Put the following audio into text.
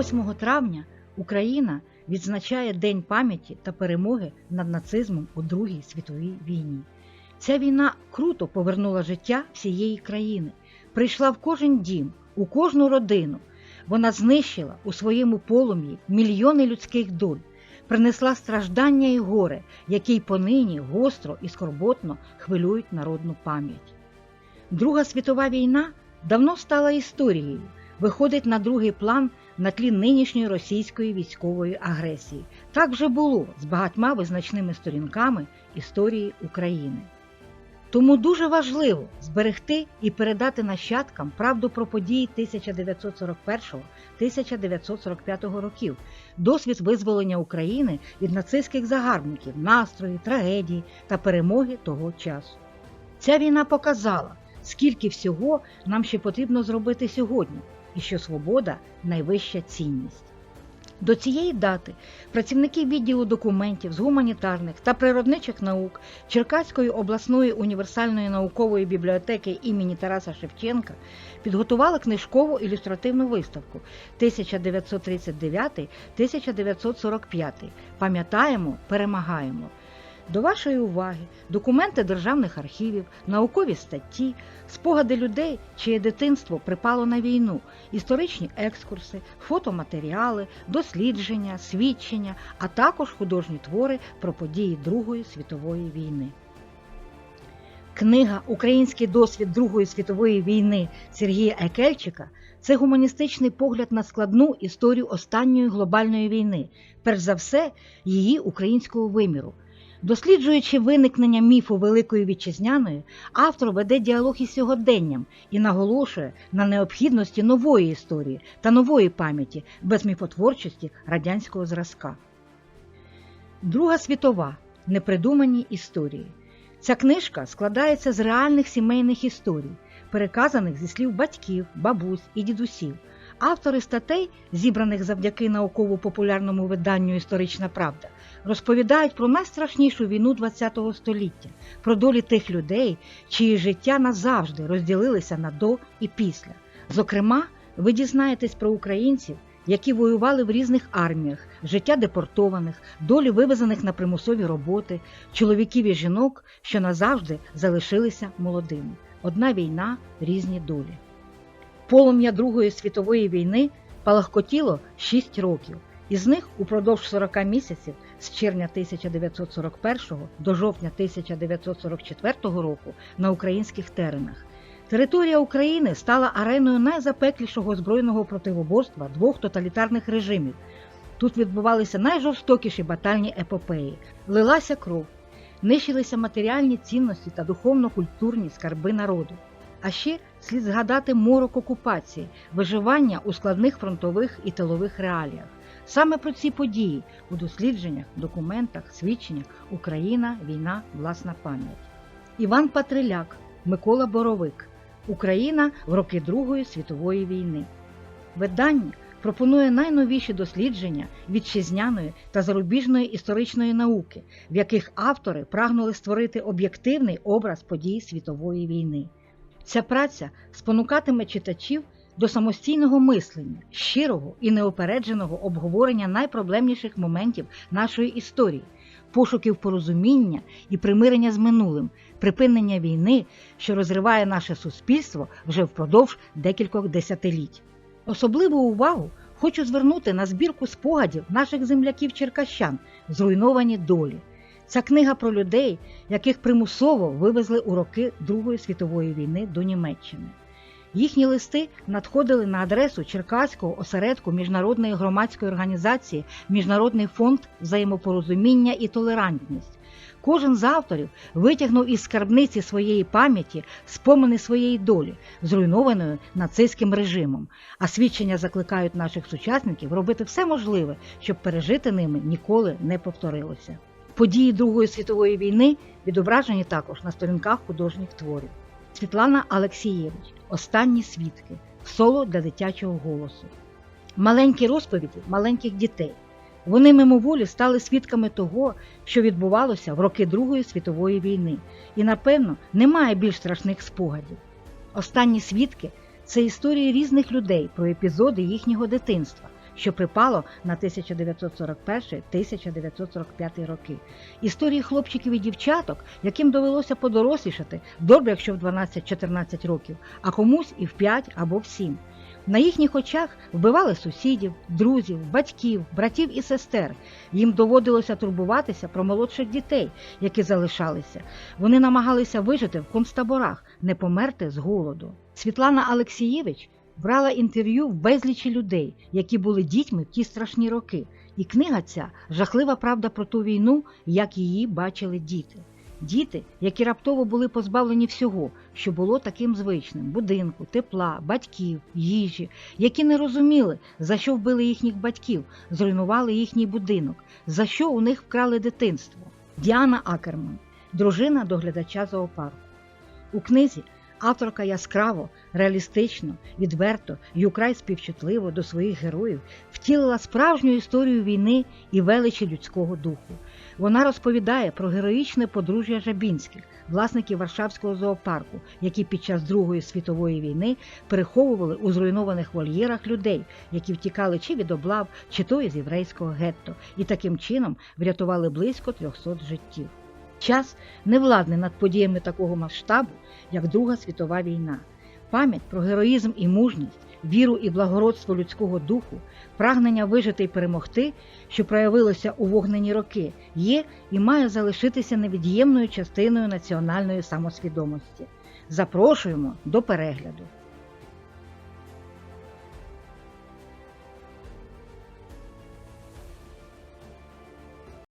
8 травня Україна відзначає День пам'яті та перемоги над нацизмом у Другій світовій війні. Ця війна круто повернула життя всієї країни, прийшла в кожен дім, у кожну родину. Вона знищила у своєму полум'ї мільйони людських доль, принесла страждання і горе, які й понині гостро і скорботно хвилюють народну пам'ять. Друга світова війна давно стала історією, виходить на другий план на тлі нинішньої російської військової агресії. Так вже було з багатьма визначними сторінками історії України. Тому дуже важливо зберегти і передати нащадкам правду про події 1941-1945 років, досвід визволення України від нацистських загарбників, настрої, трагедії та перемоги того часу. Ця війна показала, скільки всього нам ще потрібно зробити сьогодні, і що свобода найвища цінність. До цієї дати працівники відділу документів з гуманітарних та природничих наук Черкаської обласної універсальної наукової бібліотеки імені Тараса Шевченка підготували книжкову ілюстративну виставку 1939-1945 Пам'ятаємо, перемагаємо. До вашої уваги документи державних архівів, наукові статті, спогади людей, чиє дитинство припало на війну, історичні екскурси, фотоматеріали, дослідження, свідчення, а також художні твори про події Другої світової війни. Книга Український досвід Другої світової війни Сергія Екельчика це гуманістичний погляд на складну історію останньої глобальної війни, перш за все, її українського виміру. Досліджуючи виникнення міфу Великої Вітчизняної, автор веде діалог із сьогоденням і наголошує на необхідності нової історії та нової пам'яті без міфотворчості радянського зразка. Друга світова непридумані історії. Ця книжка складається з реальних сімейних історій, переказаних зі слів батьків, бабусь і дідусів. Автори статей, зібраних завдяки науково-популярному виданню Історична правда, розповідають про найстрашнішу війну ХХ століття, про долі тих людей, чиї життя назавжди розділилися на до і після. Зокрема, ви дізнаєтесь про українців, які воювали в різних арміях, життя депортованих, долі вивезених на примусові роботи, чоловіків і жінок, що назавжди залишилися молодими. Одна війна, різні долі. Полум'я Другої світової війни палахкотіло 6 років. Із них упродовж 40 місяців з червня 1941 до жовтня 1944 року на українських теренах. Територія України стала ареною найзапеклішого збройного противоборства двох тоталітарних режимів. Тут відбувалися найжорстокіші батальні епопеї, лилася кров, нищилися матеріальні цінності та духовно-культурні скарби народу. А ще слід згадати морок окупації, виживання у складних фронтових і тилових реаліях. Саме про ці події у дослідженнях, документах, свідченнях Україна, війна, власна пам'ять. Іван Патриляк, Микола Боровик. Україна в роки Другої світової війни. Видання пропонує найновіші дослідження вітчизняної та зарубіжної історичної науки, в яких автори прагнули створити об'єктивний образ подій світової війни. Ця праця спонукатиме читачів до самостійного мислення, щирого і неопередженого обговорення найпроблемніших моментів нашої історії, пошуків порозуміння і примирення з минулим, припинення війни, що розриває наше суспільство вже впродовж декількох десятиліть. Особливу увагу хочу звернути на збірку спогадів наших земляків-черкащан, зруйновані долі. Ця книга про людей, яких примусово вивезли у роки Другої світової війни до Німеччини. Їхні листи надходили на адресу Черкаського осередку міжнародної громадської організації Міжнародний фонд взаємопорозуміння і толерантність. Кожен з авторів витягнув із скарбниці своєї пам'яті спомини своєї долі, зруйнованої нацистським режимом, а свідчення закликають наших сучасників робити все можливе, щоб пережити ними ніколи не повторилося. Події Другої світової війни відображені також на сторінках художніх творів. Світлана Алексієвич Останні свідки соло для дитячого голосу. Маленькі розповіді маленьких дітей. Вони мимоволі стали свідками того, що відбувалося в роки Другої світової війни, і, напевно, немає більш страшних спогадів. Останні свідки це історії різних людей про епізоди їхнього дитинства, що припало на 1941-1945 роки. Історії хлопчиків і дівчаток, яким довелося подорослішати, добре, якщо в 12-14 років, а комусь і в 5 або в 7. На їхніх очах вбивали сусідів, друзів, батьків, братів і сестер. Їм доводилося турбуватися про молодших дітей, які залишалися. Вони намагалися вижити в концтаборах, не померти з голоду. Світлана Алексієвич брала інтерв'ю в безлічі людей, які були дітьми в ті страшні роки. І книга ця жахлива правда про ту війну, як її бачили діти. Діти, які раптово були позбавлені всього, що було таким звичним будинку, тепла, батьків, їжі, які не розуміли, за що вбили їхніх батьків, зруйнували їхній будинок, за що у них вкрали дитинство. Діана Акерман, дружина доглядача зоопарку. У книзі авторка яскраво, реалістично, відверто і украй співчутливо до своїх героїв втілила справжню історію війни і величі людського духу. Вона розповідає про героїчне подружжя Жабінських, власників Варшавського зоопарку, які під час Другої світової війни переховували у зруйнованих вольєрах людей, які втікали чи від облав, чи то із єврейського гетто, і таким чином врятували близько 300 життів. Час невладний над подіями такого масштабу, як Друга світова війна. Пам'ять про героїзм і мужність, віру і благородство людського духу, прагнення вижити і перемогти, що проявилося у вогнені роки, є і має залишитися невід'ємною частиною національної самосвідомості. Запрошуємо до перегляду.